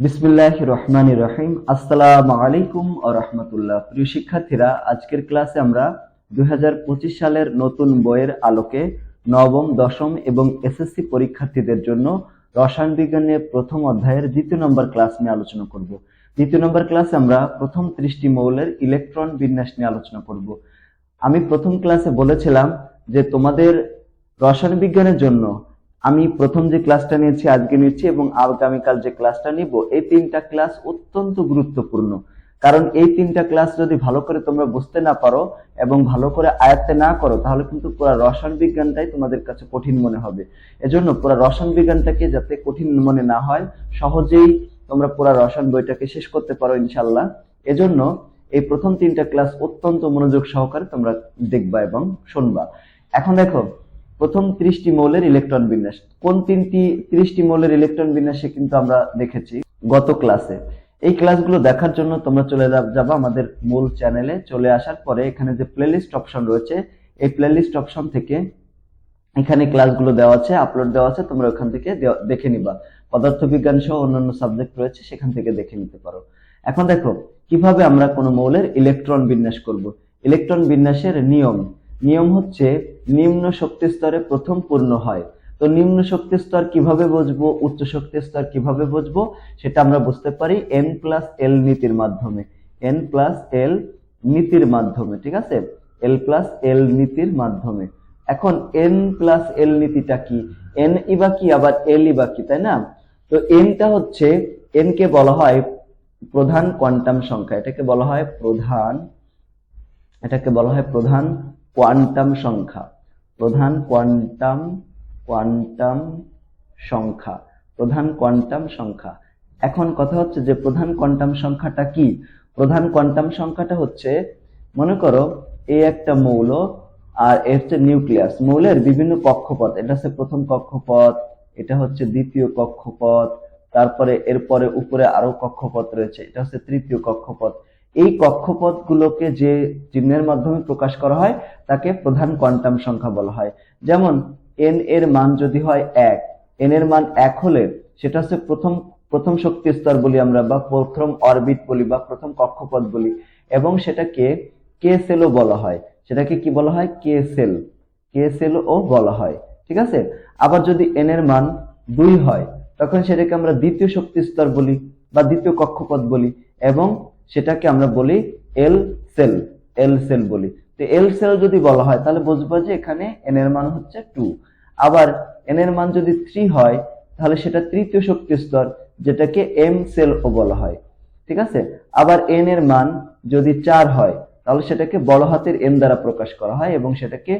বিসমিল্লাহ রহমান রহিম। আসসালামু আলাইকুম ও রহমতুল্লাহ। প্রিয় শিক্ষার্থীরা, আজকের ক্লাসে আমরা দু হাজার পঁচিশ সালের নতুন বইয়ের আলোকে নবম, দশম এবং এসএসসি পরীক্ষার্থীদের জন্য রসায়ন বিজ্ঞানের প্রথম অধ্যায়ের দ্বিতীয় নম্বর ক্লাস নিয়ে আলোচনা করব। দ্বিতীয় নম্বর ক্লাসে আমরা প্রথম ত্রিশটি মৌলের ইলেকট্রন বিন্যাস নিয়ে আলোচনা করব। আমি প্রথম ক্লাসে বলেছিলাম যে তোমাদের রসায়ন বিজ্ঞানের জন্য আমি প্রথম যে ক্লাসটা নিয়েছি, আজকে নিচ্ছি এবং আগামীকাল যে ক্লাসটা নিব, এই তিনটা ক্লাস অত্যন্ত গুরুত্বপূর্ণ। কারণ এই তিনটা ক্লাস যদি ভালো করে তোমরা বুঝতে না পারো এবং ভালো করে আয়ত্তে না করো, তাহলে কিন্তু পুরো রসায়ন বিজ্ঞানটাই তোমাদের কাছে কঠিন মনে হবে। এজন্য পুরো রসায়ন বিজ্ঞানটাকে যাতে কঠিন মনে না হয়, সহজেই তোমরা পুরো রসায়ন বইটাকে শেষ করতে পারো ইনশাল্লাহ এজন্য এই প্রথম তিনটা ক্লাস অত্যন্ত মনোযোগ সহকারে তোমরা দেখবা এবং শুনবা। এখন দেখো প্রথম ত্রিশটি মৌলের ইলেকট্রন বিন্যাস। কোন তিনটি, ত্রিশটি মৌলের ইলেকট্রন বিন্যাসে কিন্তু আমরা দেখেছি গত ক্লাসে। এই ক্লাসগুলো দেখার জন্য তোমরা চলে যাবা আমাদের মূল চ্যানেলে। চলে আসার পরে এখানে যে প্লেলিস্ট অপশন রয়েছে, এই প্লেলিস্ট অপশন থেকে এখানে ক্লাসগুলো দেওয়া আছে আপলোড দেওয়া আছে, তোমরা ওখান থেকে দেখে নিবা। পদার্থবিজ্ঞান সহ অন্যান্য সাবজেক্ট রয়েছে, সেখান থেকে দেখে নিতে পারো। এখন দেখো, কীভাবে আমরা কোনো মৌলের ইলেকট্রন বিন্যাস করব? ইলেকট্রন বিন্যাসের নিয়ম। নিয়ম হচ্ছে নিম্ন শক্তি স্তরে প্রথম পূর্ণ হয়। তো নিম্ন শক্তি স্তর কীভাবে বুঝব? উচ্চ শক্তি স্তর কীভাবে বুঝব? সেটা আমরা বুঝতে পারি এন প্লাস এল নীতির মাধ্যমে। এন প্লাস এল নীতির মাধ্যমে, ঠিক আছে? এল প্লাস এল নীতির মাধ্যমে। এখন এন প্লাস এল নীতিটা কি? এন ইবা কি, আবার এল ইবা কি, তাই না? তো এনটা হচ্ছে এন কে বলা হয় প্রধান কোয়ান্টাম সংখ্যা। এটাকে বলা হয় প্রধান, এটাকে বলা হয় প্রধান কোয়ান্টাম সংখ্যা। প্রধান কোয়ান্টাম কোয়ান্টাম সংখ্যা, প্রধান কোয়ান্টাম সংখ্যা। এখন কথা হচ্ছে যে প্রধান কোয়ান্টাম সংখ্যাটা কি? প্রধান কোয়ান্টাম সংখ্যাটা হচ্ছে, মনে করো এই একটা মৌল আর এর হচ্ছে নিউক্লিয়াস। মৌলের বিভিন্ন কক্ষপথ, এটা হচ্ছে প্রথম কক্ষপথ, এটা হচ্ছে দ্বিতীয় কক্ষপথ, তারপরে এরপরে উপরে আরও কক্ষপথ রয়েছে, এটা হচ্ছে তৃতীয় কক্ষপথ। এই কক্ষপথগুলোকে যে চিহ্নের মাধ্যমে প্রকাশ করা হয়, তাকে প্রধান কোয়ান্টাম সংখ্যা বলা হয়। যেমন এন এর মান যদি হয় এক এন এর মান এক হলে সেটা হচ্ছে প্রথম প্রথম শক্তি স্তর বলি আমরা, বা প্রথম অরবিট বলি, বা প্রথম কক্ষপথ বলি। এবং সেটাকে কে সেলও বলা হয়। সেটাকে কি বলা হয়? কে সেল। কে সেলও বলা হয়। ঠিক আছে? আবার যদি এন এর মান দুই হয়, তখন সেটাকে আমরা দ্বিতীয় শক্তি স্তর বলি, বা দ্বিতীয় কক্ষপথ বলি। এবং সেটাকে আমরা বলি এল সেল এল সেল বলি। তো এল সেল যদি বলা হয়, তাহলে বুঝব যে এখানে এন এর মান হচ্ছে টু আবার এন এর মান যদি থ্রি হয়, তাহলে সেটা তৃতীয় শক্তি স্তর, যেটাকে এম সেল ও বলা হয়। ঠিক আছে? আবার এন এর মান যদি চার হয়, তাহলে সেটাকে বড় হাতের এম দ্বারা প্রকাশ করা হয় এবং সেটাকে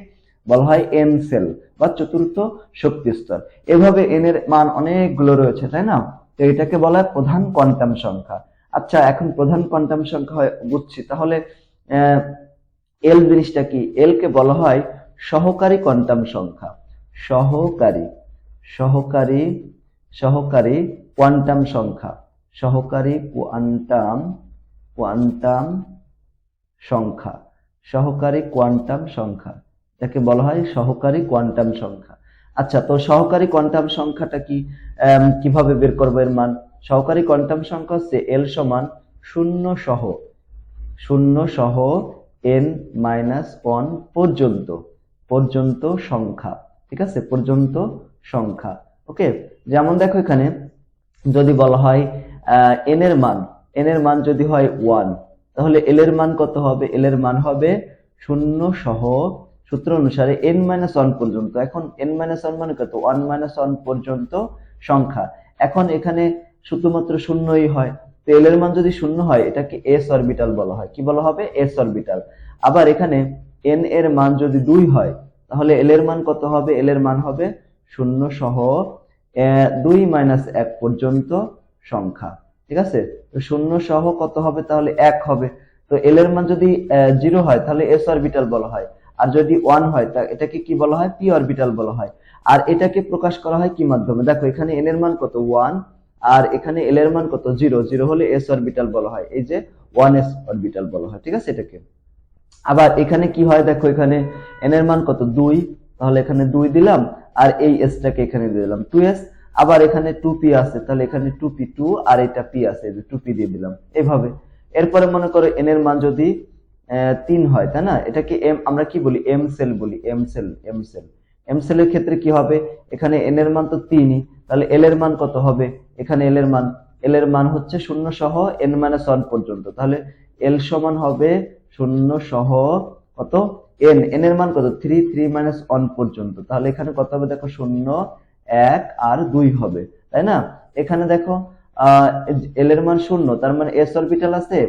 বলা হয় এন সেল বা চতুর্থ শক্তি স্তর। এভাবে এন এর মান অনেকগুলো রয়েছে, তাই না? তো এটাকে বলা হয় প্রধান কোয়ান্টাম সংখ্যা। আচ্ছা এখন প্রধান কোয়ান্টাম সংখ্যা হয় বুঝছি। তাহলে এল জিনিসটা কি? এল কে বলা হয় সহকারী কোয়ান্টাম সংখ্যা। সহকারী সহকারী সহকারী কোয়ান্টাম সংখ্যা। সহকারী কোয়ান্টাম কোয়ান্টাম সংখ্যা। সহকারী কোয়ান্টাম সংখ্যা। এটাকে বলা হয় সহকারী কোয়ান্টাম সংখ্যা। আচ্ছা তো সহকারী কোয়ান্টাম সংখ্যাটা কি? কীভাবে বের করব এর মান? সহকারী কোয়ান্টাম সংখ্যা হচ্ছে এল সমান শূন্য সহ শূন্য সহ এন মাইনাস ওয়ান পর্যন্ত পর্যন্ত সংখ্যা, ঠিক আছে? পর্যন্ত সংখ্যা ওকে যেমন দেখো এখানে, যদি বলা হয় এন এর মান এন এর মান যদি হয় ওয়ান তাহলে এল এর মান কত হবে? এল এর মান হবে শূন্য সহ সূত্র অনুসারে এন মাইনাস ওয়ান পর্যন্ত, এখন এন মাইনাস ওয়ান মানে কত? ওয়ান মাইনাস ওয়ান পর্যন্ত সংখ্যা। এখন এখানে শুধুমাত্র শূন্যই হয়। তো এল এর মান যদি শূন্য হয়, এটাকে এস অরবিটাল বলা হয়। কি বলা হবে? এস অরবিটাল আবার এখানে এন এর মান যদি দুই হয়, তাহলে এল এর মান কত হবে? এল এর মান হবে শূন্য সহ দুই মাইনাস এক পর্যন্ত সংখ্যা। ঠিক আছে? তো শূন্য সহ কত হবে? তাহলে এক হবে। তো এল এর মান যদি জিরো হয়, তাহলে এস অরবিটাল বলা হয়। আর যদি ওয়ান হয়, তা এটাকে কি বলা হয়? পি অরবিটাল বলা হয়। আর এটাকে প্রকাশ করা হয় কি মাধ্যমে? দেখো, এখানে এন এর মান কত? ওয়ান আর এখানে এল এর মান কত? জিরো জিরো হলে এস অরবিটাল বলা হয়। এই যে ওয়ান এস অরবিটাল বলা হয়, ঠিক আছে এটাকে? আবার এখানে কি হয়? দেখো, এখানে এন এর মান কত? দুই। তাহলে এখানে দুই দিলাম, আর এই এসটাকে এখানে দিয়ে দিলাম। টু এস আবার এখানে টু পি আছে, তাহলে এখানে টু পি টু আর এটা পি আছে টু পি দিয়ে দিলাম। এভাবে। এরপরে মনে করো এন এর মান যদি তিন হয়, তাই না? এটাকে এম, আমরা কি বলি? এম সেল বলি, M shell M shell. M সেলের ক্ষেত্রে কি হবে? এখানে এন এর মান তো তিনই, তাহলে এল এর মান কত হবে? এখানে এল এর মান এল এর মান হচ্ছে শূন্য সহ এন মাইনাস ওয়ান পর্যন্ত, তাহলে এল সমান হবে শূন্য সহ কত? এন এন এর মান কত? থ্রি থ্রি মাইনাস ওয়ান পর্যন্ত, তাহলে এখানে কত হবে? দেখো, শূন্য, এক আর দুই হবে, তাই না? এখানে দেখো এল এর মান শূন্য, তার মানে এস অরবিটাল আছে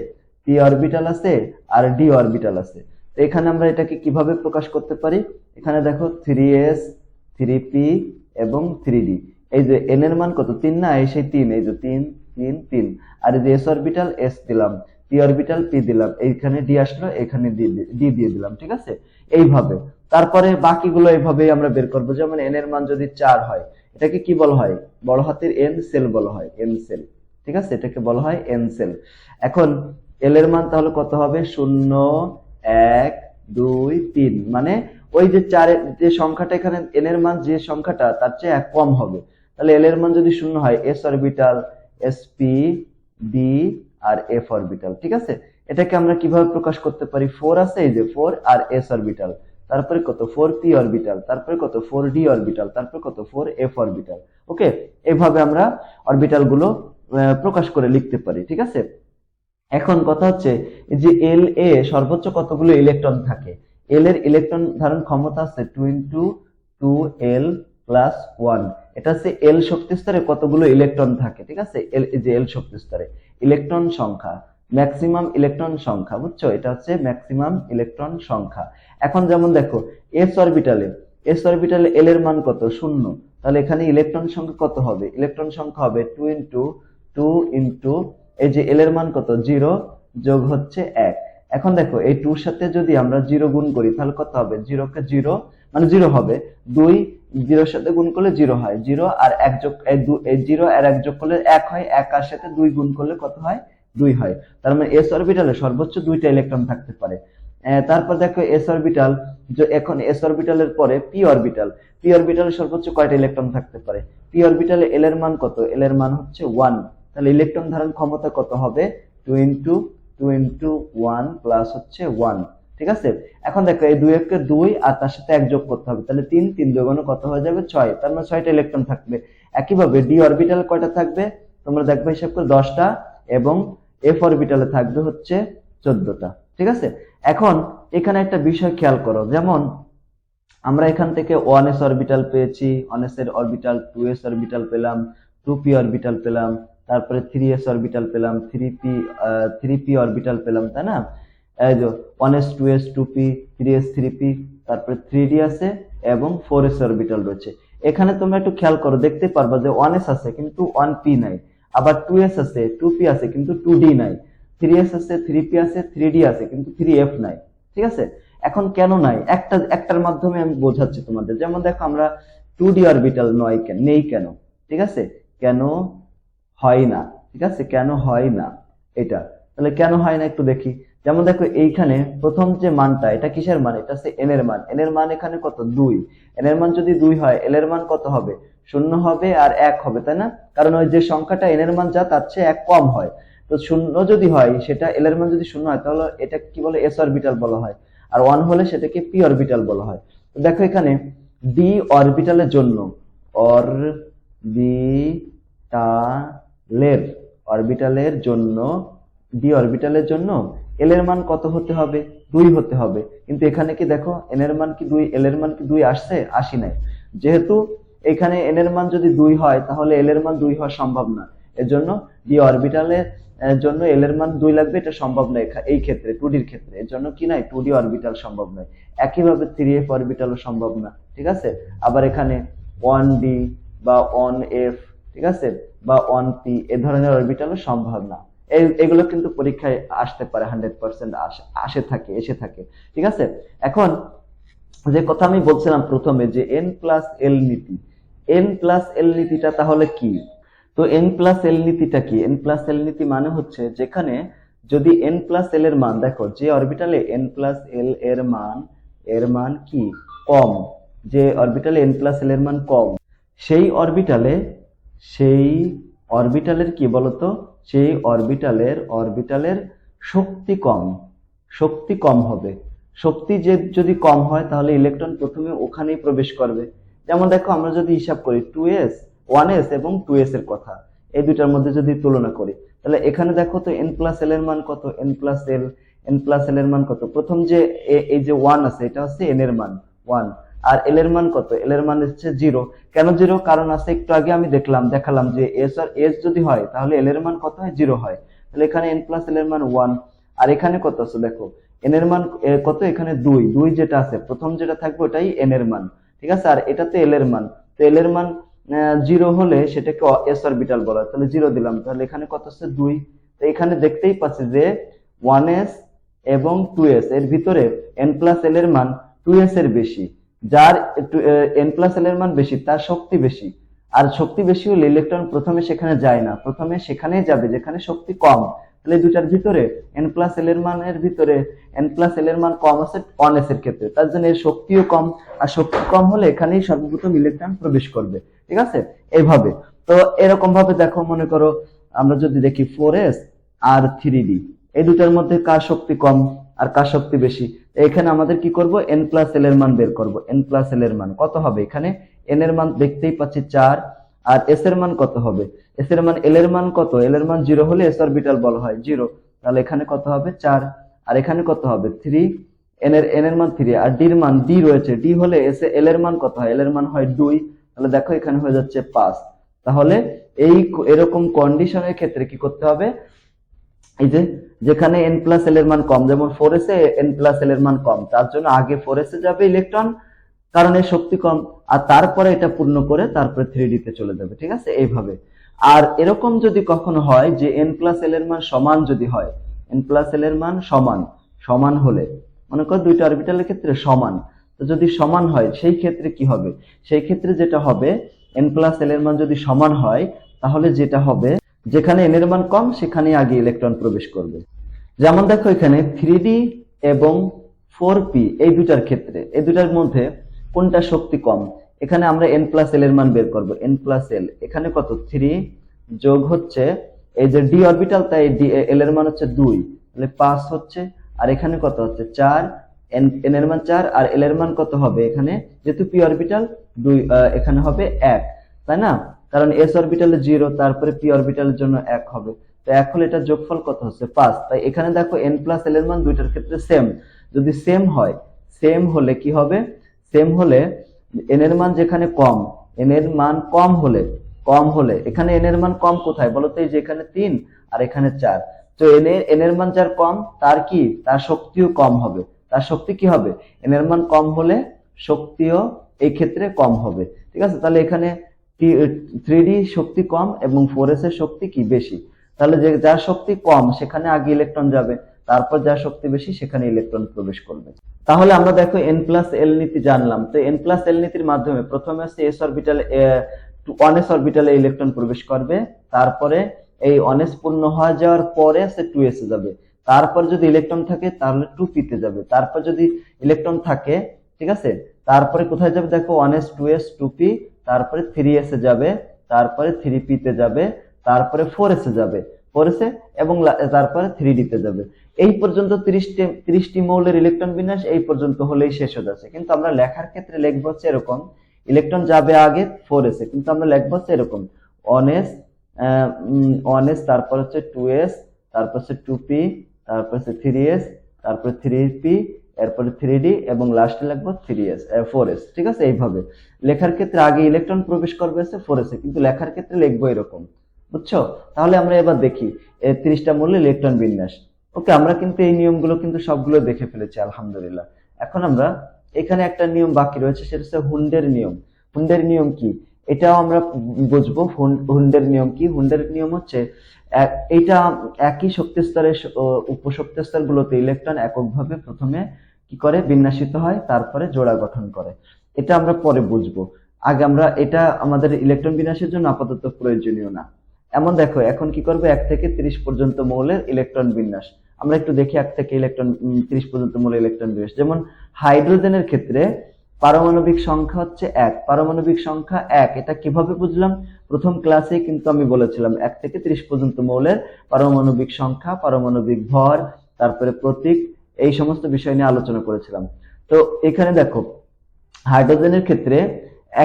পি অরবিটাল আছে আর ডি অরবিটাল আছে। তো এখানে আমরা এটাকে কীভাবে প্রকাশ করতে পারি? এখানে দেখো থ্রি এস থ্রি পি এবং থ্রি ডি এই যে এন এর মান কত? তিন না? এই সেই তিন, এই যে তিন তিন তিন। আর যে এস অরবিটাল এস দিলাম। পি অরবিটাল পি দিলাম। এইখানে ডি আসলো, এখানে ডি দিয়ে দিলাম, ঠিক আছে? এইভাবে। তারপরে বাকিগুলো এইভাবেই আমরা বের করব। যেমন এন এর মান যদি চার হয়, এটাকে কি বলা হয়? বড় হাতের এন সেল বলা হয় এন সেল ঠিক আছে? এটাকে বলা হয় এন সেল এখন এল এর মান তাহলে কত হবে? শূন্য, এক, দুই, তিন। মানে ওই যে চারের যে সংখ্যাটা এখানে এন এর মান যে সংখ্যাটা, তার চেয়ে এক কম হবে। তাহলে এল এর মান যদি শূন্য হয় S orbital S P D আর এফ অরবিটাল ঠিক আছে? এটাকে আমরা কীভাবে প্রকাশ করতে পারি? ফোর আছে, এই যে ফোর আর এস অরবিটাল তারপরে কত? ফোর পি অরবিটাল তারপরে কত? ফোর ডি অরবিটাল তারপরে কত? ফোর এফ অরবিটাল ওকে এইভাবে আমরা অরবিটালগুলো প্রকাশ করে লিখতে পারি, ঠিক আছে? এখন কথা হচ্ছে যে এল এ সর্বোচ্চ কতগুলো ইলেকট্রন থাকে? এল এর ইলেকট্রন ধারণ ক্ষমতা আছে two into two L plus one এটা হচ্ছে এল শক্তি স্তরে কতগুলো ইলেকট্রন থাকে, ঠিক আছে? এল যে এল শক্তি স্তরে। ইলেকট্রন সংখ্যা ম্যাক্সিমাম ইলেকট্রন সংখ্যা, বুঝছ? এটা হচ্ছে ম্যাক্সিমাম ইলেকট্রন সংখ্যা। এখন যেমন দেখো এস অরবিটালে এস অরবিটালে এল এর মান কত? শূন্য। তাহলে এখানে ইলেকট্রন সংখ্যা কত হবে? ইলেকট্রন সংখ্যা হবে টু ইন্টু টু ইন্টু এই যে এল এর মান কত? জিরো যোগ হচ্ছে এক। এখন দেখো, এই টুর সাথে যদি আমরা জিরো গুণ করি, তাহলে কত হবে? জিরোকে জিরো মানে জিরো হবে। দুই, জিরোর সাথে গুণ করলে জিরো হয়। জিরো আর এক যোগ, এই জিরো আর এক যোগ করলে এক হয়। এক আর সাথে দুই গুণ করলে কত হয়? দুই হয়। তার মানে এস অরবিটালে সর্বোচ্চ দুইটা ইলেকট্রন থাকতে পারে। তারপর দেখো এস অরবিটাল এখন এস অরবিটালের পরে পি অরবিটাল পি অরবিটালে সর্বোচ্চ কয়টা ইলেকট্রন থাকতে পারে? পি অরবিটালে এল এর মান কত? এল এর মান হচ্ছে ওয়ান তাহলে ইলেকট্রন ধারণ ক্ষমতা কত হবে? Two into two into one plus হচ্ছে ওয়ান ঠিক আছে? এখন দেখো, এই দুই একে দুই আর তার সাথে এক যোগ করতে হবে। তাহলে তিন তিন দুগুণ কত হয়ে যাবে? ছয়। তার মানে ছয়টা ইলেকট্রন থাকবে। একইভাবে ডি অরবিটাল কয়টা থাকবে? তোমরা দেখবে হিসাব করে দশটা এবং এফ অরবিটালে থাকবে হচ্ছে চোদ্দটা, ঠিক আছে? এখন এখানে একটা বিষয় খেয়াল করো। যেমন আমরা এখান থেকে ওয়ান এস অরবিটাল পেয়েছি ওয়ান এস এর অরবিটাল টু এস অরবিটাল পেলাম টু পি অরবিটাল পেলাম তারপরে থ্রি এস অরবিটাল পেলাম three P three P orbital পেলাম, তাই না? এই যে one S two S two P three S three P তারপরে থ্রি ডি আছে এবং ফোর এস অরবিটাল রয়েছে। এখানে তোমরা একটু খেয়াল করো, দেখতে পারবা যে ওয়ান এস আছে কিন্তু ওয়ান পি নাই, আবার টু এস আছে টু পি আছে কিন্তু টু ডি নাই। থ্রি এস আছে থ্রি পি আছে থ্রি ডি আছে কিন্তু থ্রি এফ নাই, ঠিক আছে? এখন কেন নাই? একটা, একটার মাধ্যমে আমি বোঝাচ্ছি তোমাদের। যেমন দেখো আমরা টু ডি অরবিটাল নয় কেন, নেই কেন, ঠিক আছে? কেন? হয় না ঠিক আছে? কেন হয় না এটা? তাহলে কেন হয় না একটু দেখি। যেমন দেখো, এইখানে প্রথম যে মানটা, এটা কিসের মান? এটা হচ্ছে এন এর মান। এন এর মান এখানে কত? দুই। এন এর মান যদি দুই হয় এল এর মান কত হবে? শূন্য হবে আর এক হবে, তাই না? কারণ ওই যে সংখ্যাটা এন এর মান যা, তার চেয়ে এক কম হয়। তো শূন্য যদি হয়, সেটা এল এর মান যদি শূন্য হয়, তাহলে এটা কি বলে? এস অরবিটাল বলা হয়। আর ওয়ান হলে সেটাকে পি অরবিটাল বলা হয়। তো দেখো এখানে ডি অরবিটালের জন্য অরবিটালের অরবিটালের জন্য ডি অরবিটালের জন্য এল এর মান কত হতে হবে? দুই হতে হবে। কিন্তু এখানে কি দেখো এন এর মান কি দুই এল এর মান কি দুই আসছে? আসি নাই। যেহেতু এখানে এন এর মান যদি দুই হয়, তাহলে এল এর মান দুই হওয়া সম্ভব না। এর জন্য ডি অরবিটালের জন্য এল এর মান দুই লাগবে, এটা সম্ভব নয় এই ক্ষেত্রে টু ডির ক্ষেত্রে। এর জন্য কি নাই টু ডি অরবিটাল সম্ভব নয়। একইভাবে থ্রি এফ অরবিটালও সম্ভব না, ঠিক আছে? আবার এখানে ওয়ান ডি বা ওয়ান এফ ঠিক আছে? বা ওয়ান পি এ ধরনের অরবিটালও সম্ভব না। এগুলো কিন্তু পরীক্ষায় আসতে পারে হান্ড্রেড পার্সেন্ট আসে থাকে, এসে থাকে। ঠিক আছে? এখন যে কথা আমি বলছিলাম প্রথমে যে এন প্লাস এল নীতি। এন প্লাস এল নীতিটা তাহলে কি? তো এন প্লাস এল নীতিটা কি? এন প্লাস এল নীতি মানে হচ্ছে যেখানে যদি এন প্লাস এল এর মান, দেখো, যে অরবিটালে এন প্লাস এল এর মান এর মান কি? কম। যে অরবিটালে এন প্লাস এল এর মান কম, সেই অরবিটালে সেই অরবিটালের কি বলতো? সেই অরবিটালের অরবিটালের শক্তি কম। শক্তি কম হবে। শক্তি যে যদি কম হয়, তাহলে ইলেকট্রন প্রথমে ওখানেই প্রবেশ করবে। যেমন দেখো, আমরা যদি হিসাব করি টু এস, ওয়ান এস এবং টু এস এর কথা, এই দুটার মধ্যে যদি তুলনা করি, তাহলে এখানে দেখো তো এন প্লাস এল এর মান কত? N plus L N plus L এর মান কত? প্রথম যে এই যে ওয়ান আছে, এটা হচ্ছে এন এর মান ওয়ান আর এল এর মান কত? এল এর মান হচ্ছে জিরো কেন জিরো কারণ আছে একটু আগে আমি দেখলাম, দেখালাম যে এস আর এস যদি হয়, তাহলে এল এর মান কত হয়? জিরো হয়। তাহলে এখানে এন প্লাস এল এর মান ওয়ান আর এখানে কত আছে? দেখো এন এর মান কত? এখানে দুই। দুই যেটা আছে, প্রথম যেটা থাকবে ওটাই এন এর মান। ঠিক আছে? আর এটাতে এল এর মান। তো এল এর মান জিরো হলে সেটাকে এস অরবিটাল বলা হয়। তাহলে জিরো দিলাম। তাহলে এখানে কত আছে? দুই। তো এখানে দেখতেই পাচ্ছি যে ওয়ান এস এবং টু এস এর ভিতরে এন প্লাস এল এর মান টু এস এর বেশি। যার একটু এন প্লাস এল এর মান বেশি, তার শক্তি বেশি। আর শক্তি বেশি হলে ইলেকট্রন প্রথমে সেখানে যায় না। প্রথমে সেখানেই যাবে, যেখানে শক্তি কম। তাহলে দুটার ভিতরে এন প্লাস এল এর মানের ভিতরে এন প্লাস এল এর মান কম আছে অন এস এর ক্ষেত্রে। তার জন্য এর শক্তিও কম। আর শক্তি কম হলে এখানেই সর্বপ্রথম ইলেকট্রন প্রবেশ করবে। ঠিক আছে? এইভাবে তো এরকম ভাবে দেখো, মনে করো, আমরা যদি দেখি ফোর এস আর থ্রি ডি এই দুটার মধ্যে কার শক্তি কম আর কার শক্তি বেশি? এখানে আমাদের কি করব এন প্লাস এল এর মান বের করব এন প্লাস এল এর মান কত হবে এখানে এন এর মান দেখতেই পাচ্ছি চার আর এস এর মান কত হবে এস এর মান এল এর মান কত এল এর মান জিরো হলে এস অরবিটাল বলা হয় জিরো তাহলে এখানে কত হবে চার আর এখানে কত হবে থ্রি এন এর এন এর মান থ্রি আর ডির মান ডি রয়েছে ডি হলে এস এল এর মান কত হয় এল এর মান হয় দুই তাহলে দেখো এখানে হয়ে যাচ্ছে পাঁচ তাহলে এই এরকম কন্ডিশনের ক্ষেত্রে কি করতে হবে এই যে, যেখানে এন প্লাস এল এর মান কম, যেমন ফোর এস এ এন প্লাস এল এর মান কম, তার জন্য আগে ফোর এস এ যাবে ইলেকট্রন কারণ এর শক্তি কম, আর তারপরে এটা পূর্ণ করে তারপরে থ্রি ডি তে চলে যাবে, ঠিক আছে? এইভাবে। আর এরকম যদি কখনো হয় যে এন প্লাস এল এর মান সমান যদি হয় এন প্লাস এল এর মান সমান সমান হলে, মনে করো দুইটা অরবিটালের ক্ষেত্রে সমান, তো যদি সমান হয়, সেই ক্ষেত্রে কি হবে? সেই ক্ষেত্রে যেটা হবে এন প্লাস এল এর মান যদি সমান হয়, তাহলে যেটা হবে যেখানে এন এর মান কম সেখানে আগে ইলেকট্রন প্রবেশ করবে। যেমন দেখো এখানে থ্রি এবং ফোর পি এই দুটার ক্ষেত্রে। এই দুটার মধ্যে কোনটা শক্তি কম? এখানে আমরা এন প্লাস এল এর মান বের করব। এন প্লাস এল এখানে কত? থ্রি যোগ হচ্ছে এই যে ডি অরবিটাল তাই এল এর মান হচ্ছে দুই। তাহলে পাঁচ হচ্ছে, আর এখানে কত হচ্ছে? চার। এন এন এর মান চার, আর এল এর মান কত হবে? এখানে যেহেতু পি অরবিটাল দুই এখানে হবে এক। তাই না? কারণ এস অরবিটালে জিরো তারপরে পি অরবিটালের জন্য এক হবে। তো এখন এটা যোগফল কত হচ্ছে? পাঁচ। তাই এখানে দেখো এন প্লাস এল এর মান দুইটার ক্ষেত্রে সেম যদি সেম হয় সেম হলে কি হবে? সেম হলে এন এর মান যেখানে কম এন এর মান কম হলে কম হলে, এখানে এন এর মান কম কোথায়? বলো তো এই যে এখানে তিন আর এখানে চার। তো এন এর এন এর মান যার কম, তার কি? তার শক্তিও কম হবে। তার শক্তি কি হবে? এন এর মান কম হলে শক্তিও এই ক্ষেত্রে কম হবে। ঠিক আছে? তাহলে এখানে থ্রি শক্তি কম এবং ফোর এর শক্তি কি বেশি? তাহলে যে, যার শক্তি কম, সেখানে আগে ইলেকট্রন যাবে। তারপর যার শক্তি বেশি, সেখানে ইলেকট্রন প্রবেশ করবে। তাহলে আমরা দেখো এন প্লাস এল নীতি জানলাম। তো এন প্লাস এল নীতির মাধ্যমে প্রথমে হচ্ছে এস অরবিটাল ওয়ান এস অরবিটালে ইলেকট্রন প্রবেশ করবে। তারপরে এই অনেস পূর্ণ হয়ে যাওয়ার পরে সে টু এস এ যাবে। তারপর যদি ইলেকট্রন থাকে, তাহলে টু পিতে যাবে। তারপর যদি ইলেকট্রন থাকে, ঠিক আছে? তারপরে কোথায় যাবে? দেখো one S two S two P তারপরে থ্রি এসে যাবে, তারপরে থ্রি পিতে যাবে, তারপরে ফোর এসে যাবে। ফোর এস এবং তারপরে থ্রি ডিতে যাবে। এই পর্যন্ত তিরিশটি তিরিশটি মৌলের ইলেকট্রন বিন্যাস এই পর্যন্ত হলেই শেষ হয়ে যাচ্ছে। কিন্তু আমরা লেখার ক্ষেত্রে লিখব হচ্ছে এরকম ইলেকট্রন যাবে আগে ফোর এসে কিন্তু আমরা লিখব হচ্ছে এরকম ওয়ান এস ওয়ান এস তারপর হচ্ছে টু এস তারপর হচ্ছে টু পি তারপর হচ্ছে থ্রি এস তারপর থ্রি পি এরপরে থ্রি ডি এবং লাস্টে লিখব থ্রি এস ফোর এস ঠিক আছে? এইভাবে। লেখার ক্ষেত্রে আগে ইলেকট্রন প্রবেশ করবে হচ্ছে ফোর এস কিন্তু লেখার ক্ষেত্রে লিখব এরকম, বুঝছ? তাহলে আমরা এবার দেখি তিরিশটা মূল্য ইলেকট্রন বিন্যাস। ওকে, আমরা কিন্তু এই নিয়মগুলো কিন্তু সবগুলো দেখে ফেলেছি, আলহামদুলিল্লাহ। এখন আমরা এখানে একটা নিয়ম বাকি রয়েছে, সেটা হচ্ছে হুন্ডের নিয়ম। হুন্ডের নিয়ম কি? এটাও আমরা বুঝব, হুন- হুন্ডের নিয়ম কি? হুন্ডের নিয়ম হচ্ছে এটা একই শক্তি স্তরের উপশক্তি স্তরগুলোতে ইলেকট্রন এককভাবে প্রথমে কি করে? বিন্যাসিত হয়, তারপরে জোড়া গঠন করে। এটা আমরা পরে বুঝব। আগে আমরা এটা আমাদের ইলেকট্রন বিন্যাসের জন্য আপাতত প্রয়োজনীয় না। এমন দেখো, এখন কি করবে? এক থেকে তিরিশ পর্যন্ত মৌলের ইলেকট্রন বিন্যাস। আমরা একটু দেখি এক থেকে ইলেকট্রন তিরিশ পর্যন্ত মৌলের ইলেকট্রন বিন্যাস। যেমন হাইড্রোজেনের ক্ষেত্রে পারমাণবিক সংখ্যা হচ্ছে এক। পারমাণবিক সংখ্যা এক। এটা কীভাবে বুঝলাম? প্রথম ক্লাসে কিন্তু আমি বলেছিলাম, এক থেকে ত্রিশ পর্যন্ত মৌলের পারমাণবিক সংখ্যা, পারমাণবিক ভর, তারপরে প্রতীক, এই সমস্ত বিষয় নিয়ে আলোচনা করেছিলাম। তো এখানে দেখো, হাইড্রোজেনের ক্ষেত্রে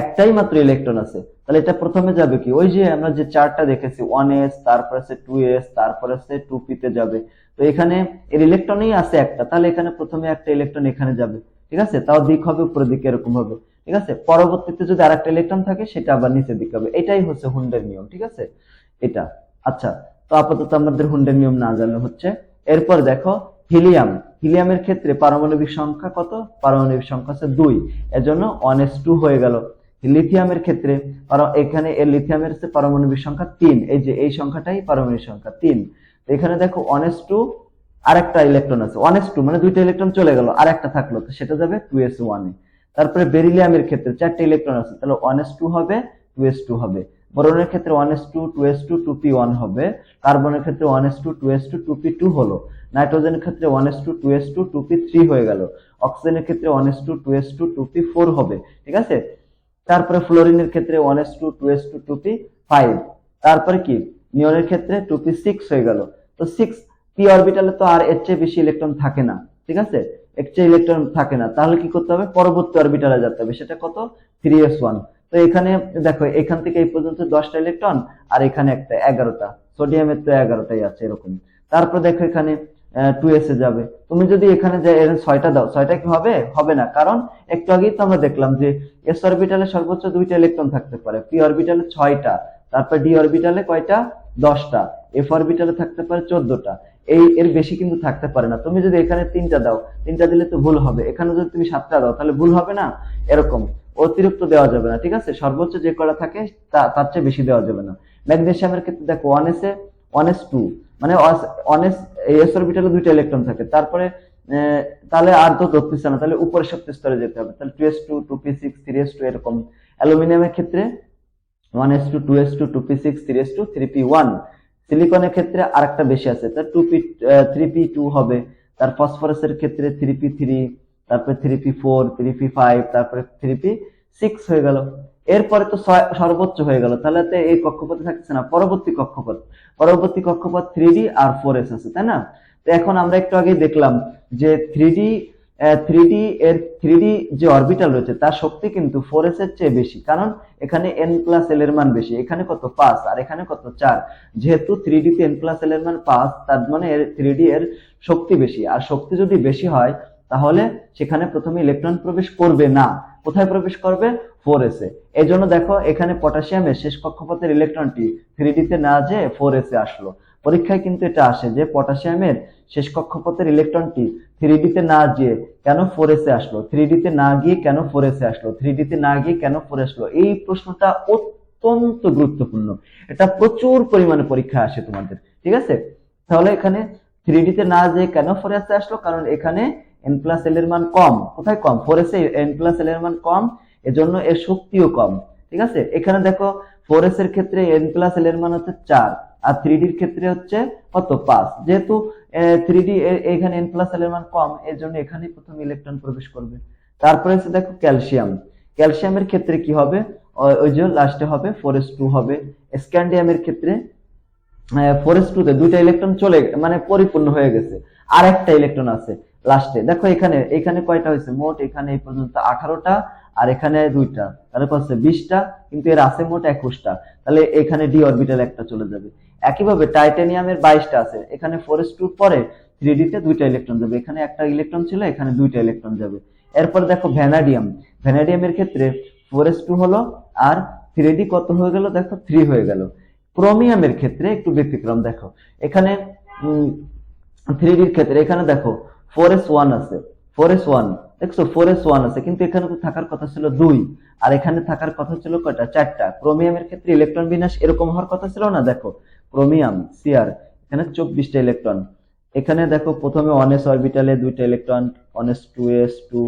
একটাই মাত্র ইলেকট্রন আছে। তাহলে এটা প্রথমে যাবে কি? ওই যে আমরা যে চারটা দেখেছি ওয়ান এস তারপর আছে টু এস তারপর আছে টু পি তে যাবে। তো এখানে এর ইলেকট্রনই আছে একটা। তাহলে এখানে প্রথমে একটা ইলেকট্রন এখানে যাবে। ঠিক আছে? তাও দিক হবে, উপরের দিকে এরকম হবে। ঠিক আছে? পরবর্তীতে যদি আরেকটা ইলেকট্রন থাকে, সেটা আবার নিচের দিকে হবে। এটাই হচ্ছে হুন্ডের নিয়ম, ঠিক আছে? এটা। আচ্ছা তো আপাতত আমাদের হুন্ডের নিয়ম না জানলে হচ্ছে, এরপর দেখো হিলিয়াম হিলিয়ামের ক্ষেত্রে পারমাণবিক সংখ্যা কত? পারমাণবিক সংখ্যা হচ্ছে দুই। এজন্য ওয়ান এস টু হয়ে গেল। লিথিয়ামের ক্ষেত্রে এখানে লিথিয়ামের পারমাণবিক সংখ্যা তিন। এই যে, এই সংখ্যাটাই পারমাণবিক সংখ্যা তিন। এখানে দেখো ওয়ান এস টু আরেকটা ইলেকট্রন আছে ওয়ান এস টু মানে দুইটা ইলেকট্রন চলে গেল আরেকটা থাকল তো সেটা যাবে টু এস ওয়ানে তারপরে বেরিলিয়ামের ক্ষেত্রে চারটে ইলেকট্রন আছে তাহলে ওয়ান এস টু হবে টু এস টু হবে বোরনের ক্ষেত্রে one S two two S two two P one হবে কার্বনের ক্ষেত্রে one S two two S two two P two হলো নাইট্রোজেনের ক্ষেত্রে one S two two S two two P three হয়ে গেল অক্সিজেনের ক্ষেত্রে one S two two S two two P four হবে ঠিক আছে তারপরে ফ্লোরিনের ক্ষেত্রে one S two two s two two p five তারপরে কি নিয়নের ক্ষেত্রে টু পি সিক্স হয়ে গেল তো সিক্স পি অরবিটালে তো আর এর চেয়ে বেশি ইলেকট্রন থাকে না, ঠিক আছে? এর চেয়ে ইলেকট্রন থাকে না। তাহলে কি করতে হবে? পরবর্তী অরবিটালে যেতে হবে। সেটা কত? থ্রি এস ওয়ান তো এখানে দেখো, এখান থেকে এই পর্যন্ত দশটা ইলেকট্রন আর এখানে একটা, এগারোটা। সোডিয়ামের তো এগারোটাই আছে এরকম। তারপর দেখো এখানে টু এ যাবে। তুমি যদি এখানে যে এর ছয়টা দাও, ছয়টা কি হবে? হবে না। কারণ একটু আগেই তো আমরা দেখলাম যে এস অরবিটালে সর্বোচ্চ দুইটা ইলেকট্রন থাকতে পারে। পি অরবিটালে ছয়টা, তারপর ডি অরবিটালে কয়টা? দশটা। এফ অরবিটালে থাকতে পারে চোদ্দটা। এই এর বেশি কিন্তু থাকতে পারে না। তুমি যদি এখানে তিনটা দাও, তিনটা দিলে তো ভুল হবে। এখানে যদি তুমি সাতটা দাও, তাহলে ভুল হবে না? এরকম। অতিরিক্ত দেওয়া যাবে না, ঠিক আছে? সর্বোচ্চ যে কটা থাকে তার চেয়ে বেশি দেওয়া যাবে না। ম্যাগনেসিয়ামের ক্ষেত্রে দেখো ওয়ান এস এ ওয়ান এস টু মানে এস এস অরবিটালে দুইটা ইলেকট্রন থাকে। তারপরে তাহলে আর তো ধরতেছে না, তাহলে উপরের শক্তি স্তরে যেতে হবে। তাহলে two s two two p six three s two এরকম। অ্যালুমিনিয়ামের ক্ষেত্রে one s two two s two two p six three s two three p one সিলিকনের ক্ষেত্রে আরেকটা বেশি আছে, তার two p three p two হবে, তার ফসফরাসের ক্ষেত্রে থ্রি পি থ্রি তারপরে three p four three p five তারপরে থ্রি পি সিক্স হয়ে গেল। এরপরে তো সর্বোচ্চ হয়ে গেল। তাহলে তো এই কক্ষপথে থাকছে না, পরবর্তী কক্ষপথ। পরবর্তী কক্ষপথ থ্রি ডি আর ফোর এস আছে, তাই না? তো এখন আমরা একটু আগে দেখলাম যে থ্রি ডি থ্রি ডি এর থ্রি ডি যে অরবিটাল রয়েছে, তার শক্তি কিন্তু ফোর এস এর চেয়ে বেশি। কারণ এখানে এন প্লাস এল এর মান বেশি, এখানে কত পাঁচ আর এখানে কত চার। যেহেতু থ্রি ডি তে এন প্লাস এল এর মান পাঁচ তার মানে এর থ্রি ডি এর শক্তি বেশি। আর শক্তি যদি বেশি হয়, তাহলে সেখানে প্রথমে ইলেকট্রন প্রবেশ করবে না। কোথায় প্রবেশ করবে? ফোর এস এই জন্য দেখো, এখানে পটাশিয়ামের শেষ কক্ষপথের ইলেকট্রনটি থ্রি ডি তে না যেয়ে ফোর এস এ আসলো। পরীক্ষায় কিন্তু এটা আসে যে পটাশিয়ামের শেষ কক্ষপথের ইলেকট্রনটি থ্রি ডিতে না গিয়ে কেন ফোর এস আসলো? থ্রি ডিতে না গিয়ে কেন ফোর এস আসলো? থ্রি ডিতে না গিয়ে কেন ফোর আসলো এই প্রশ্নটা অত্যন্ত গুরুত্বপূর্ণ। এটা প্রচুর পরিমাণে পরীক্ষা আসে তোমাদের, ঠিক আছে? তাহলে এখানে থ্রি ডিতে না যেয়ে কেন ফোর এস আসলো? কারণ এখানে এন প্লাস এল এর মান কম। কোথায় কম? Four s n plus l এর মান কম, এজন্য এর শক্তিও কম, ঠিক আছে? এখানে দেখো ফোর এস এর ক্ষেত্রে এন প্লাস এল এর মান হচ্ছে চার। আর থ্রি ডির ক্ষেত্রে হচ্ছে কত? পাঁচ। যেহেতু থ্রি ডি এখানে এন প্লাস এল এর মান কম এর জন্য এখানে প্রথম ইলেকট্রন প্রবেশ করবে। তারপরে হচ্ছে দেখো ক্যালসিয়াম ক্যালসিয়ামের ক্ষেত্রে কি হবে? ওই- যে লাস্টে হবে ফোর এস টু হবে স্ক্যান্ডিয়ামের ক্ষেত্রে ফোরেস টুতে দুইটা ইলেকট্রন চলে মানে পরিপূর্ণ হয়ে গেছে। আর একটা ইলেকট্রন আছে লাস্টে দেখো এখানে এখানে কয়টা হয়েছে? মোট এখানে এই পর্যন্ত আঠারোটা। আর এখানে দুইটা, তাহলে কত বিশটা, কিন্তু এর আছে মোট একুশটা। তাহলে এখানে ডি অরবিটাল একটা চলে যাবে। একইভাবে টাইটানিয়ামের বাইশটা আছে। এখানে ফোরেস টুর পরে থ্রি তে দুইটা ইলেকট্রন যাবে। এখানে একটা ইলেকট্রন ছিল, এখানে দুইটা ইলেকট্রন যাবে। এরপর দেখো ভ্যানাডিয়াম ভ্যানাডিয়ামের ক্ষেত্রে ফোরেস টু হলো, আর থ্রি ডি কত হয়ে গেল? দেখো থ্রি হয়ে গেল। ক্রোমিয়ামের ক্ষেত্রে একটু ব্যতিক্রম, দেখো। এখানে থ্রি ডির ক্ষেত্রে, এখানে দেখো ফোর এস ওয়ান আছে। ফোর এস ওয়ান দেখছ ফোর এস ওয়ান আছে, কিন্তু এখানে তো থাকার কথা ছিল দুই। আর এখানে থাকার কথা ছিল কয়টা? চারটা। ক্রোমিয়ামের ক্ষেত্রে ইলেকট্রন বিন্যাস এরকম হওয়ার কথা ছিল না? দেখো ক্রোমিয়াম সিআর এখানে চব্বিশটা ইলেকট্রন এখানে দেখো, প্রথমে ওয়ান অরবিটালে দুইটা electron one two s two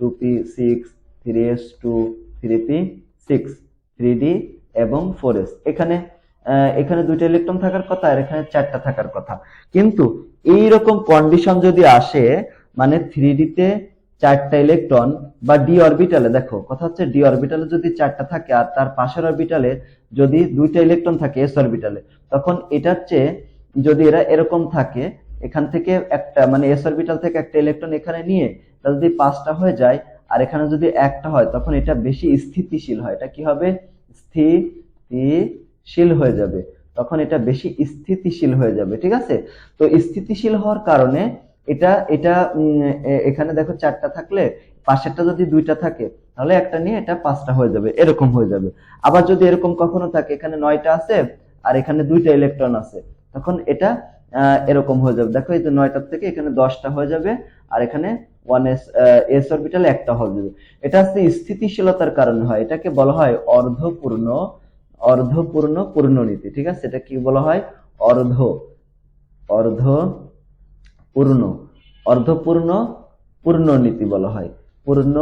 two p six three s two three p six three d এবং ফোর এস এখানে এখানে দুইটা ইলেকট্রন থাকার কথা আর এখানে চারটা থাকার কথা। কিন্তু এই রকম কন্ডিশন যদি আসে মানে থ্রি তে চারটা ইলেকট্রন বা ডি অরবিটালে দেখো, কথা হচ্ছে ডি অরবিটালে যদি চারটা থাকে আর তার পাশের অরবিটালে যদি দুইটা ইলেকট্রন থাকে এস অরবিটালে তখন এটার চেয়ে যদি এরা এরকম থাকে, এখান থেকে একটা মানে এস অরবিটাল থেকে একটা ইলেকট্রন এখানে নিয়ে তা যদি পাঁচটা হয়ে যায় আর এখানে যদি একটা হয়, তখন এটা বেশি স্থিতিশীল হয়। এটা কি হবে? স্থিতিশীল হয়ে যাবে। তখন এটা বেশি স্থিতিশীল হয়ে যাবে, ঠিক আছে? তো স্থিতিশীল হওয়ার কারণে এটা এটা এখানে দেখো চারটা থাকলে পাশেরটা যদি দুইটা থাকে, তাহলে একটা নিয়ে এটা পাঁচটা হয়ে যাবে, এরকম হয়ে যাবে। আবার যদি এরকম কখনো থাকে, এখানে নয়টা আছে আর এখানে দুইটা ইলেকট্রন আছে, তখন এটা এরকম হয়ে যাবে। দেখো এই যে নয়টার থেকে এখানে দশটা হয়ে যাবে আর এখানে ওয়ান এস এস অরবিটাল একটা হয়ে যাবে। এটা হচ্ছে স্থিতিশীলতার কারণে হয়। এটাকে বলা হয় অর্ধপূর্ণ অর্ধপূর্ণ পূর্ণনীতি, ঠিক আছে? এটা কি বলা হয়? অর্ধ অর্ধ পূর্ণ, অর্ধপূর্ণ, পূর্ণ নীতি বলা হয়। পূর্ণ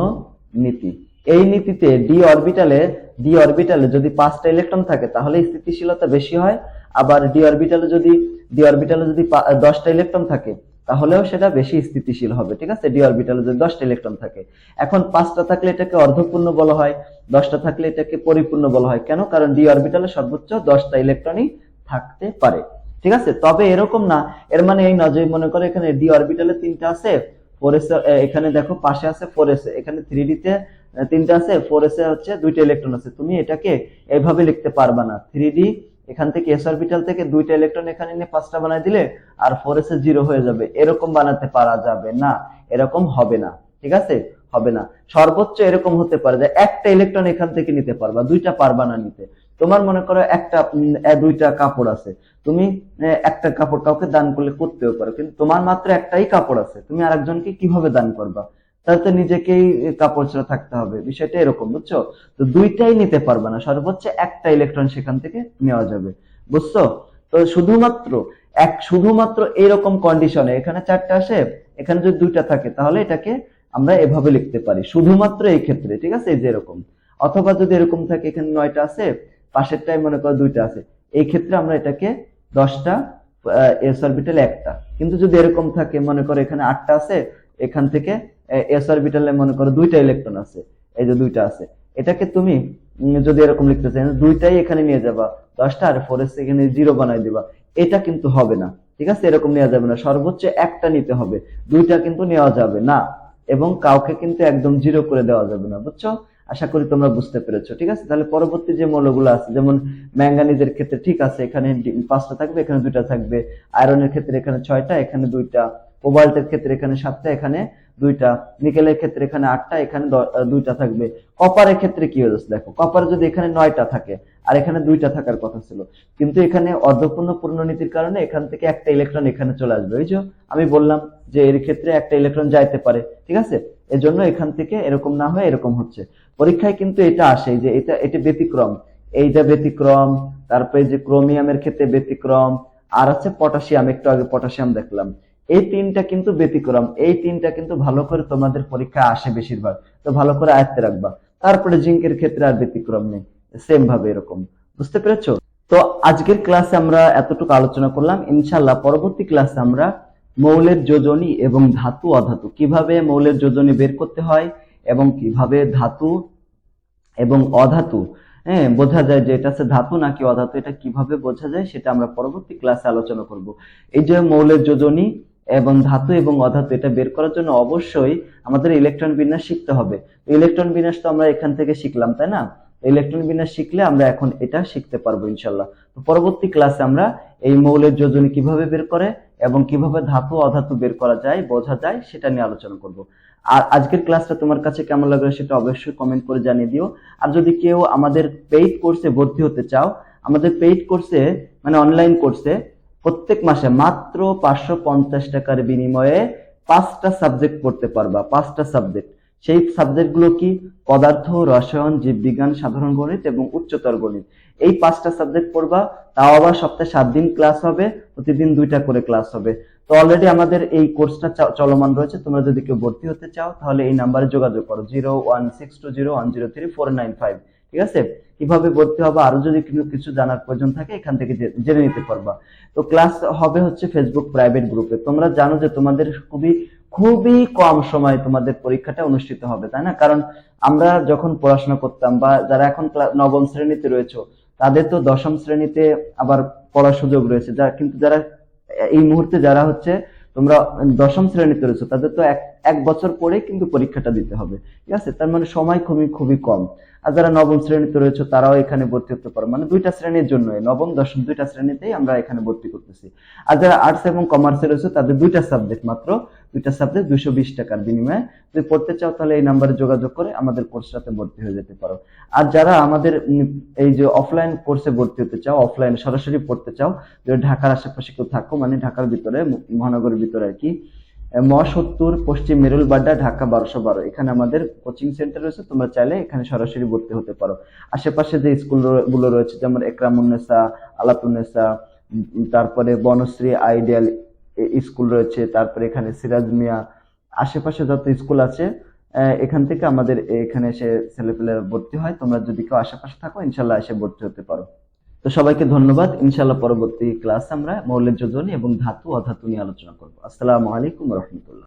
নীতি। এই নীতিতে ডি অরবিটালে ডি অরবিটালে যদি পাঁচটা ইলেকট্রন থাকে, তাহলে স্থিতিশীলতা বেশি হয়। আবার ডি অরবিটালে যদি ডি অরবিটালে যদি দশটা ইলেকট্রন থাকে, তাহলেও সেটা বেশি স্থিতিশীল হবে, ঠিক আছে? ডি অরবিটালে যদি দশটা ইলেকট্রন থাকে। এখন পাঁচটা থাকলে এটাকে অর্ধপূর্ণ বলা হয়, দশটা থাকলে এটাকে পরিপূর্ণ বলা হয়। কেন? কারণ ডি অরবিটালে সর্বোচ্চ দশটা ইলেকট্রনই থাকতে পারে। ঠিক আছে? তবে এরকম না। এর মানে এই না যে মনে করো এখানে ডি অরবিটালে তিনটা আছে ফোর এস এখানে দেখো পাশে আছে ফোর এস এখানে থ্রি ডি তে তিনটা আছে ফোর এস হচ্ছে দুইটা ইলেকট্রন আছে। তুমি এটাকে এইভাবে লিখতে পারবা না। থ্রি ডি এখান থেকে এস অরবিটাল থেকে দুইটা ইলেকট্রন এখানে নিয়ে পাঁচটা বানাই দিলে আর ফোর এস জিরো হয়ে যাবে। এরকম বানাতে পারা যাবে না। এরকম হবে না। ঠিক আছে? হবে না। সর্বোচ্চ এরকম হতে পারে যে একটা ইলেকট্রন এখান থেকে নিতে পারবা, দুইটা পারবা না নিতে। তোমার মনে করো একটা দুইটা কাপড় আছে। তুমি একটা কাপড় কাউকে দান করলে করতেও পারো, কিন্তু তোমার মাত্র একটাই কাপড় আছে। তুমি আরেকজনকে কীভাবে দান করবা? তাহলে তো নিজেকেই কাপড় ছাড়া থাকতে হবে। বিষয়টা এরকম, বুঝছ? তো দুইটাই নিতে পারবে না। সর্বোচ্চ একটা ইলেকট্রন সেখান থেকে নেওয়া যাবে। বুঝছ? তো শুধুমাত্র এক, শুধুমাত্র এরকম কন্ডিশনে এখানে চারটা আসে, এখানে যদি দুইটা থাকে, তাহলে এটাকে আমরা এভাবে লিখতে পারি। শুধুমাত্র এই ক্ষেত্রে, ঠিক আছে? এই যে এরকম। অথবা যদি এরকম থাকে, এখানে নয়টা আছে পাশেরটাই মনে করো দুইটা আছে। এই ক্ষেত্রে আমরা এটাকে দশটা এস অরবিটাল একটা। কিন্তু যদি এরকম থাকে, মনে করো এখানে আটটা আছে, এখান থেকে এস অরবিটালে মনে করো দুইটা ইলেকট্রন আছে, এই যে দুইটা আছে। এটাকে তুমি যদি এরকম লিখতে চাই, দুইটাই এখানে নিয়ে যাবা। দশটা আর ফোর এখানে জিরো বানাই দিবা। এটা কিন্তু হবে না, ঠিক আছে? এরকম নেওয়া যাবে না। সর্বোচ্চ একটা নিতে হবে। দুইটা কিন্তু নেওয়া যাবে না। এবং কাউকে কিন্তু একদম জিরো করে দেওয়া যাবে না, বুঝছ? আশা করি তোমরা বুঝতে পেরেছ, ঠিক আছে? তাহলে পরবর্তী যে মৌলগুলো আছে, যেমন ম্যাঙ্গানিজের ক্ষেত্রে ঠিক আছে, এখানে পাঁচটা থাকবে, এখানে দুইটা থাকবে। আয়রনের ক্ষেত্রে এখানে ছয়টা, এখানে দুইটা। কোবাল্টের ক্ষেত্রে এখানে সাতটা, এখানে দুইটা, নিকেলের ক্ষেত্রে এখানে আটটা, এখানে দুইটা থাকবে। কপারের ক্ষেত্রে কি হয়েছে দেখো, কপার যদি এখানে নয়টা থাকে, আর এখানে দুইটা থাকার কথা ছিল, কিন্তু এখানে অর্ধপূর্ণ পূর্ণনীতির কারণে এখান থেকে একটা ইলেকট্রন এখানে চলে আসবে। যে আমি বললাম যে এর ক্ষেত্রে একটা ইলেকট্রন যাইতে পারে, ঠিক আছে? এজন্য এখান থেকে এরকম না হয়ে এরকম হচ্ছে। পরীক্ষায় কিন্তু এটা আসে যে এটা এটা ব্যতিক্রম। এইটা ব্যতিক্রম, তারপরে যে ক্রোমিয়ামের ক্ষেত্রে ব্যতিক্রম, আর আছে পটাশিয়াম, একটু আগে পটাশিয়াম দেখলাম। এই তিনটা কিন্তু ব্যতিক্রম, এই তিনটা কিন্তু ভালো করে তোমাদের পরীক্ষায় আসে বেশিরভাগ, তো ভালো করে আয়ত্তে রাখবা। তারপরে জিঙ্কের ক্ষেত্রে আর ব্যতিক্রম নেই সেম ভাবে এরকম, বুঝতে পেরেছ? তো আজকের ক্লাসে আমরা এতটুকু আলোচনা করলাম ইনশাল্লাহ পরবর্তী ক্লাসে আমরা মৌলের যোজনী এবং ধাতু, অধাতু, কীভাবে মৌলের যোজনী বের করতে হয় এবং কীভাবে ধাতু এবং অধাতু হ্যাঁ বোঝা যায় যে এটা হচ্ছে ধাতু নাকি অধাতু, এটা কীভাবে বোঝা যায় সেটা আমরা পরবর্তী ক্লাসে আলোচনা করব। এই যে মৌলের যোজনী এবং ধাতু এবং অধাতু এটা বের করার জন্য অবশ্যই আমাদের ইলেকট্রন বিন্যাস শিখতে হবে। ইলেকট্রন বিন্যাস তো আমরা এখান থেকে শিখলাম, তাই না? ইলেকট্রন বিন্যাস শিখলে আমরা এখন এটা শিখতে পারব ইনশাল্লাহ তো পরবর্তী ক্লাসে আমরা এই মৌলের যোজনী কীভাবে বের করে এবং কীভাবে ধাতু অধাতু বের করা যায়, বোঝা যায়, সেটা নিয়ে আলোচনা করব। আর আজকের ক্লাসটা তোমার কাছে কেমন লাগল সেটা অবশ্যই কমেন্ট করে জানিয়ে দিও। আর যদি কেউ আমাদের পেইড কোর্সে ভর্তি হতে চাও, আমাদের পেইড কোর্সে মানে অনলাইন কোর্সে প্রত্যেক মাসে মাত্র পাঁচশো পঞ্চাশ টাকার বিনিময়ে পাঁচটা সাবজেক্ট পড়তে পারবা, পাঁচটা সাবজেক্ট সেই সাবজেক্টগুলো কি? পদার্থ, রসায়ন, জীববিজ্ঞান, সাধারণ গণিত এবং উচ্চতর গণিত। এই পাঁচটা সাবজেক্ট পড়বা, তাও আবার সপ্তাহে সাত দিন ক্লাস হবে, প্রতিদিন দুইটা করে ক্লাস হবে। তো অলরেডি আমাদের এই কোর্সটা চলমান রয়েছে, তোমরা যদি কেউ ভর্তি হতে চাও, তাহলে এই নাম্বারে যোগাযোগ করো zero one six two zero one zero three four nine five ঠিক আছে? কীভাবে ভর্তি হবে? আরও যদি কিছু- জানার প্রয়োজন থাকে, এখান থেকে জেনে নিতে পারবা। তো ক্লাস হবে হচ্ছে ফেসবুক প্রাইভেট গ্রুপে তোমরা জানো যে তোমাদের খুবই খুবই কম সময় তোমাদের পরীক্ষাটা অনুষ্ঠিত হবে, তাই না? কারণ আমরা যখন পড়াশোনা করতাম বা যারা এখন নবম শ্রেণীতে রয়েছে, তাদের তো দশম শ্রেণীতে আবার পড়ার সুযোগ রয়েছে। যা কিন্তু যারা, এই মুহূর্তে যারা হচ্ছে, তোমরা দশম শ্রেণীতে রয়েছে, তাদের তো এক এক বছর পরে কিন্তু পরীক্ষাটা দিতে হবে। ঠিক আছে? তার মানে সময় খুবই খুবই কম। আর যারা নবম শ্রেণীতে রয়েছে, তারাও এখানে ভর্তি হতে পারো। মানে দুইটা শ্রেণির জন্য নবম, দশম, দুইটা শ্রেণীতেই আমরা এখানে ভর্তি করতেছি। আর যারা আর্টস এবং কমার্সে রয়েছে, তাদের দুইটা সাবজেক্ট মাত্র। দুইটা সাবজেক্ট দুইশো বিশ টাকার বিনিময়ে। যদি পড়তে চাও, তাহলে এই নাম্বারে যোগাযোগ করে আমাদের কোর্সটাতে ভর্তি হয়ে যেতে পারো। আর যারা আমাদের এই যে অফলাইন কোর্সে ভর্তি হতে চাও অফলাইন সরাসরি পড়তে চাও, যদি ঢাকার আশেপাশে কেউ থাকো মানে ঢাকার ভিতরে, মহানগরের ভিতরে আর কি ম সত্তর পশ্চিম মেরুলবাড্ডা ঢাকা বারোশো বারো। এখানে আমাদের কোচিং সেন্টার রয়েছে তোমরা চাইলে এখানে সরাসরি ভর্তি হতে পারো। আশেপাশে যে স্কুলগুলো রয়েছে যেমন একরামুন্নেসা আলাতুন্নেসা উম, তারপরে বনশ্রী আইডিয়াল স্কুল রয়েছে তারপরে এখানে সিরাজ মিয়া। আশেপাশে যত স্কুল আছে এখান থেকে আমাদের এখানে এসে ছেলেপেলেরা ভর্তি হয়। তোমরা যদি কেউ আশেপাশে থাকো ইনশাল্লাহ এসে ভর্তি হতে পারো। তো সবাইকে ধন্যবাদ। ইনশাল্লাহ পরবর্তী ক্লাস আমরা মৌলের যোজনী এবং ধাতু, অধাতু নিয়ে আলোচনা করব। আসসালামু আলাইকুম রহমতুল্লাহ।